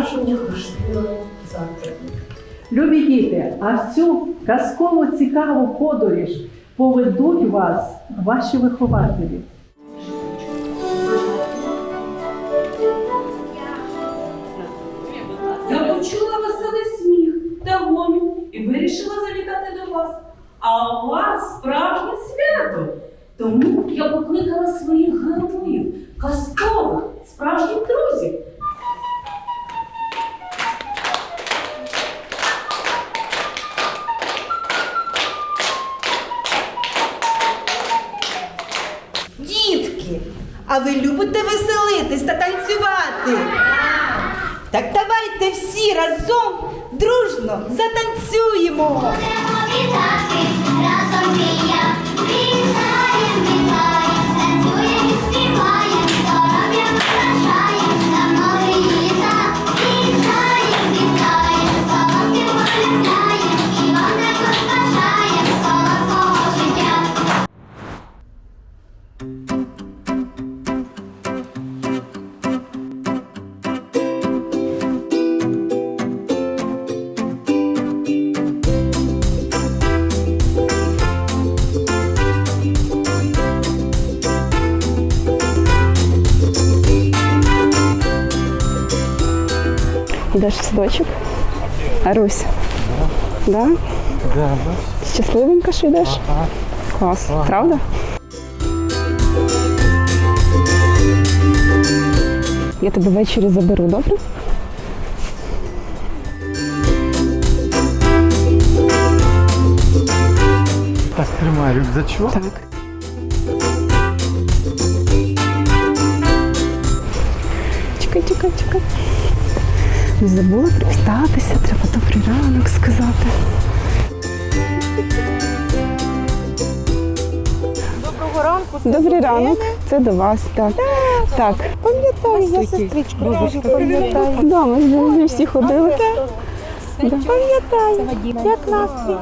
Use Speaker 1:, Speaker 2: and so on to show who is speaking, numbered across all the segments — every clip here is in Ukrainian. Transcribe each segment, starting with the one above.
Speaker 1: нашому хрестиному закладі.
Speaker 2: Любі діти, а в цю казково цікаву подорож поведуть вас ваші вихователі.
Speaker 3: Я почула веселий сміх та гомін і вирішила завітати до вас. А у вас справжнє свято. Тому я покликала своїх героїв, казкових, справжніх друзів.
Speaker 4: Ви любите веселитись та танцювати? Так давайте всі разом дружно затанцюємо.
Speaker 5: Будемо разом.
Speaker 6: Йдеш в садочок? Арусь? Да? Щасливенька, що йдеш? Клас, правда? Я тебе ввечері заберу, добре?
Speaker 7: Так, тримай рюкзачок.
Speaker 6: Так. Чекай, чекай, чекай. Не забула привітатися, треба добрий ранок сказати.
Speaker 4: Доброго ранку.
Speaker 6: Добрий ранок. Це до вас, так. Так.
Speaker 4: Пам'ятаю, я сестричку дуже пам'ятаю.
Speaker 6: Да, ми всі ходили.
Speaker 4: Пам'ятаю, як настрій.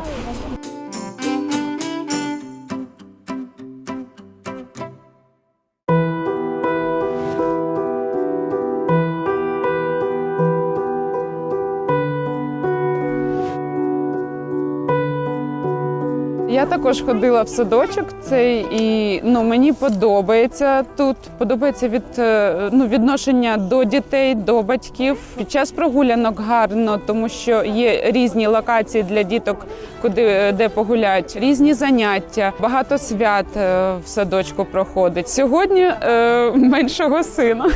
Speaker 8: Я також ходила в садочок цей і ну мені подобається тут. Подобається від е, ну відношення до дітей, до батьків. Під час прогулянок гарно, тому що є різні локації для діток, куди е, де погулять, різні заняття, багато свят е, в садочку проходить. Сьогодні е, меншого сина.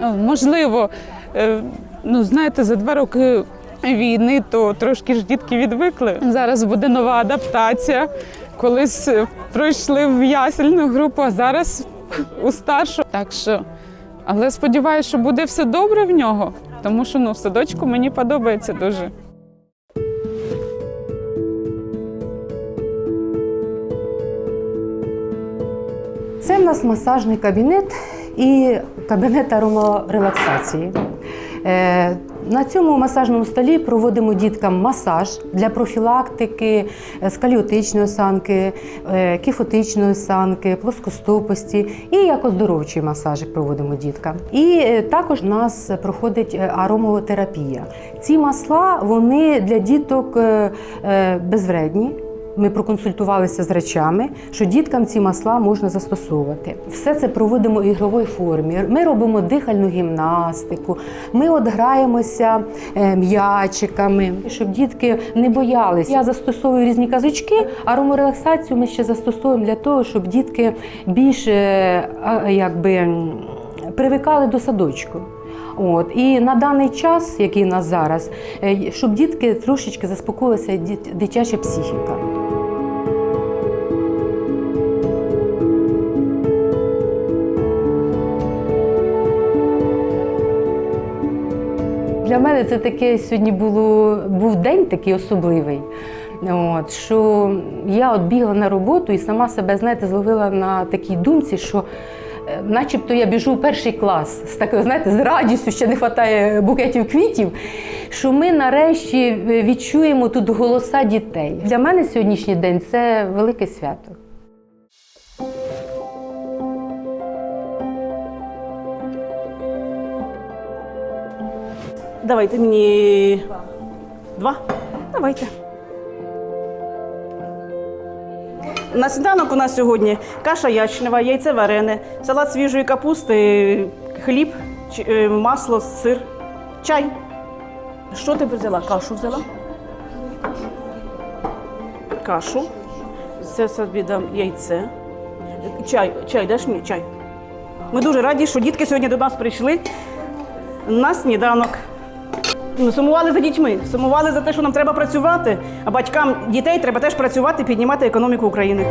Speaker 8: Можливо, е, ну знаєте, за два роки війни, то трошки ж дітки відвикли. Зараз буде нова адаптація. Колись е, пройшли в ясельну групу, а зараз у старшу. Так що, але сподіваюся, що буде все добре в нього, тому що ну, в садочку мені подобається дуже.
Speaker 9: Це в нас масажний кабінет і кабінет аромарелаксації. На цьому масажному столі проводимо діткам масаж для профілактики е, скаліотичної осанки, е, кіфотичної осанки, плоскостопості і як оздоровчий масажик проводимо діткам. І е, також у нас проходить аромотерапія. Ці масла вони для діток безвредні. Ми проконсультувалися з речами, що діткам ці масла можна застосовувати. Все це проводимо в ігровій формі. Ми робимо дихальну гімнастику, ми от граємося е, м'ячиками, щоб дітки не боялися. Я застосовую різні казочки, а роморелаксацію ми ще застосовуємо для того, щоб дітки більш е, якби привикали до садочку. От і на даний час, який у нас зараз, е, щоб дітки трошечки заспокоїлася дит- дитяча психіка. Для мене це таке сьогодні було, був день такий особливий. От, що я от бігла на роботу і сама себе, знаєте, зловила на такій думці, що е, начебто я біжу в перший клас з такою, знаєте, з радістю, ще не вистачає букетів квітів, що ми нарешті відчуємо тут голоса дітей. Для мене сьогоднішній день це велике свято.
Speaker 10: Давайте мені два. Давайте. На сніданок у нас сьогодні каша ячнева, яйце варене, салат свіжої капусти, хліб, е, масло, сир, чай. Що ти взяла? Кашу взяла? Кашу. Це собі дам яйце. Чай, чай, даш мені чай. Ми дуже раді, що дітки сьогодні до нас прийшли на сніданок. Ну, Сумували за дітьми, сумували за те, що нам треба працювати, а батькам дітей треба теж працювати, піднімати економіку України.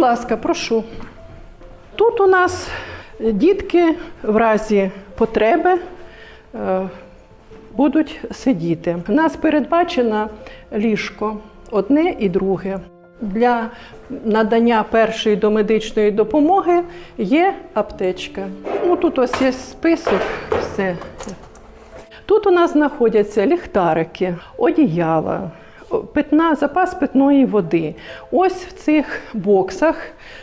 Speaker 2: Будь ласка, прошу. Тут у нас дітки в разі потреби е, будуть сидіти. У нас передбачено ліжко одне і друге. Для надання першої домедичної допомоги є аптечка. Ну, тут ось є список, все. Тут у нас знаходяться ліхтарики, одіяла, питна, запас питної води. Ось в цих боксах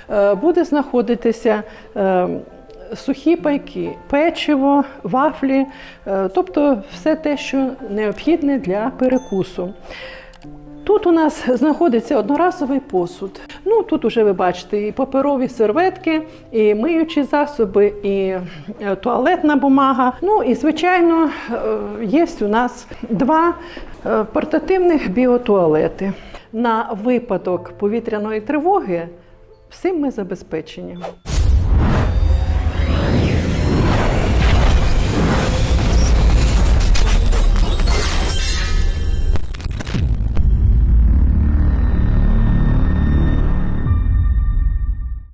Speaker 2: е, буде знаходитися е, сухі пайки, печиво, вафлі, е, тобто все те, що необхідне для перекусу. Тут у нас знаходиться одноразовий посуд. Ну тут уже ви бачите і паперові серветки, і миючі засоби, і туалетна бумага. Ну і звичайно, є у нас два портативних біотуалети. На випадок повітряної тривоги всім ми забезпечені.